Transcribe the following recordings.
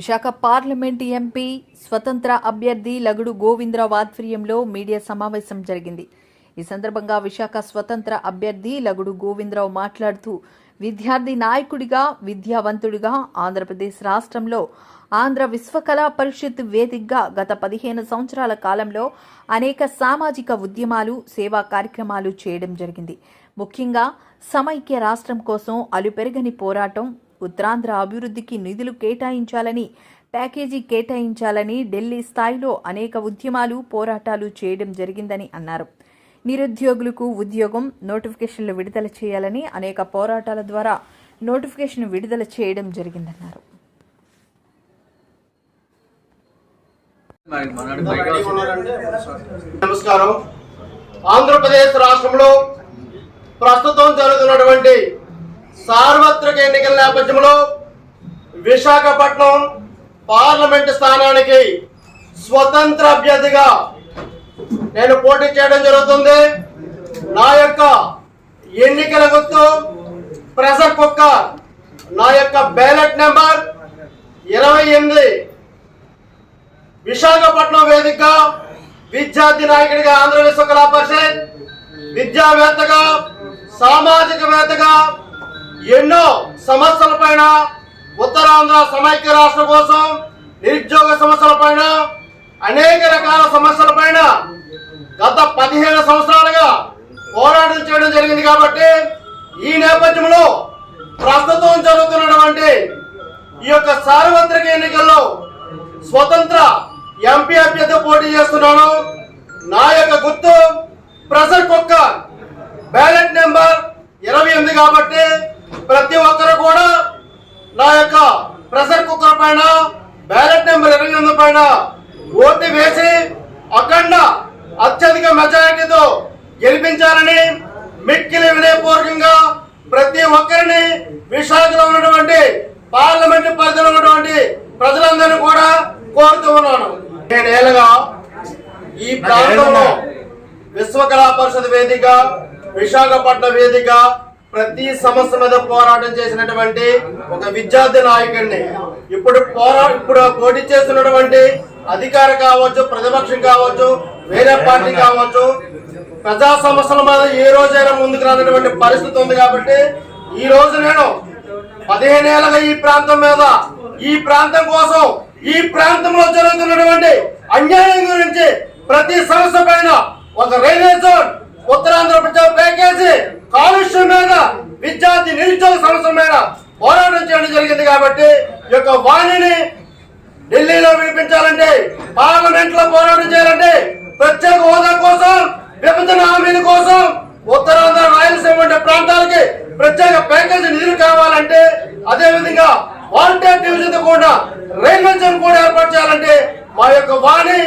Visakha parliament MP స్వతంత్ర అభ్యర్థి లగుడు గోవిందరావు ఆధ్వర్యంలో మీడియా సమావేశం జరిగింది. ఈ సందర్భంగా విశాఖ స్వతంత్ర అభ్యర్థి లగుడు గోవిందరావు మాట్లాడుతూ విద్యార్థి నాయకుడిగా విద్యావంతుడిగా ఆంధ్రప్రదేశ్ రాష్ట్రంలో ఆంధ్ర విశ్వకళా పరిషత్ వేదికగా గత పదిహేను సంవత్సరాల కాలంలో అనేక సామాజిక ఉద్యమాలు సేవా కార్యక్రమాలు చేయడం జరిగింది. ముఖ్యంగా సమైక్య రాష్ట్రం కోసం అలుపెరగని పోరాటం ఉత్తరాంధ్ర అభివృద్ధికి నిధులు కేటాయించాలని ప్యాకేజీ కేటాయించాలని ఢిల్లీ స్థాయిలో అనేక ఉద్యమాలు పోరాటాలు చేయడం జరిగిందని అన్నారు. నిరుద్యోగులకు ఉద్యోగం నోటిఫికేషన్లు విడుదల చేయాలని అనేక పోరాటాల ద్వారా నోటిఫికేషన్ విడుదల చేయడం జరిగిందన్నారు. నమస్కారం. ఆంధ్రప్రదేశ్ రాష్ట్రంలో ప్రస్తుతం జరుగుతున్నటువంటి సార్వత్రిక ఎన్నికల నేపథ్యంలో విశాఖపట్నం పార్లమెంటు స్థానానికి స్వతంత్ర అభ్యర్థిగా నేను పోటీ చేయడం జరుగుతుంది. నా యొక్క ఎన్నికల గుర్తు ప్రెషర్ కుక్కర్ నా యొక్క బ్యాలెట్ నెంబర్ ఇరవై ఎనిమిది. విశాఖపట్నం వేదిక విద్యార్థి నాయకుడిగా ఆంధ్ర కళా పరిషత్ విద్యావేత్తగా సామాజికవేత్తగా ఎన్నో సమస్యల పైన ఉత్తరాంధ్ర సమైక్య రాష్ట్రం కోసం నిరుద్యోగ సమస్యల పైన అనేక రకాల సమస్యల పైన గత పదిహేను సంవత్సరాలుగా పోరాటం చేయడం జరిగింది కాబట్టి ఈ నేపథ్యంలో ప్రస్తుతం జరుగుతున్నటువంటి ఈ యొక్క సార్వత్రిక ఎన్నికల్లో స్వతంత్ర ఎంపీ అభ్యర్థి పోటీ చేస్తున్నాను. నా యొక్క గుర్తు ప్రెషర్ కుక్కర్ బ్యాలెట్ నెంబర్ ఇరవై ఎనిమిది కాబట్టి ప్రతి ఒక్కరు కూడా నా యొక్క ప్రెషర్ కుక్కర్ పైన బ్యాలెట్ నెంబర్ ఇరవై ఎనిమిది పైన ఓటు వేసి అఖండ అత్యధిక మెజారిటీతో గెలిపించాలని మిక్కిలి వినయపూర్వకంగా ప్రతి ఒక్కరిని విశాఖలో ఉన్నటువంటి పార్లమెంట్ పరిధిలో ఉన్నటువంటి ప్రజలందరినీ కూడా కోరుతూ ఉన్నాను. నేనేళ్ళగా ఈ ప్రాంతంలో విశ్వకళా పరిషత్ వేదిక విశాఖపట్నం వేదిక ప్రతి సమస్య మీద పోరాటం చేసినటువంటి ఒక విద్యార్థి నాయకుడిని ఇప్పుడు పోరా ఇప్పుడు పోటీ చేస్తున్నటువంటి అధికారి కావచ్చు ప్రతిపక్షం కావచ్చు వేరే పార్టీ కావచ్చు ప్రజా సమస్యల మీద ఏ రోజైనా ముందుకు రానటువంటి పరిస్థితి ఉంది కాబట్టి ఈ రోజు నేను పదిహేనేళ్ళగా ఈ ప్రాంతం మీద ఈ ప్రాంతం కోసం ఈ ప్రాంతంలో జరుగుతున్నటువంటి అన్యాయం గురించి ప్రతి సమస్య పైన ఒక రైల్వే జోన్ ఉత్తరాంధ్ర ప్రజా ప్యాకేజీ కాలుష్యం మీద విద్యార్థి నిరుద్యోగ సమస్యల మీద పోరాటం చేయడం జరిగింది కాబట్టి ఈ యొక్క వాణిని ఢిల్లీలో వినిపించాలంటే పార్లమెంట్లో పోరాటం చేయాలంటే ప్రత్యేక హోదా కోసం విభజన హామీల కోసం ఉత్తరాంధ్ర రాయలసీమ వంటి ప్రాంతాలకి ప్రత్యేక ప్యాకేజీ నిధులు కావాలంటే అదే విధంగా వాలంటీర్ డివిజన్ కూడా రైల్వే జోన్ కూడా ఏర్పాటు చేయాలంటే మా యొక్క వాణి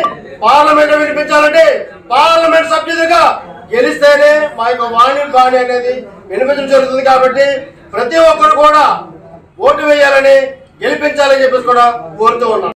పార్లమెంట్ వినిపించాలంటే పార్లమెంట్ సభ్యుడిగా గెలిస్తేనే మా యొక్క వాణి వాణి అనేది వినిపించడం జరుగుతుంది కాబట్టి ప్రతి ఒక్కరు కూడా ఓటు వేయాలని గెలిపించాలని చెప్పేసి కూడా కోరుతూ ఉన్నాను.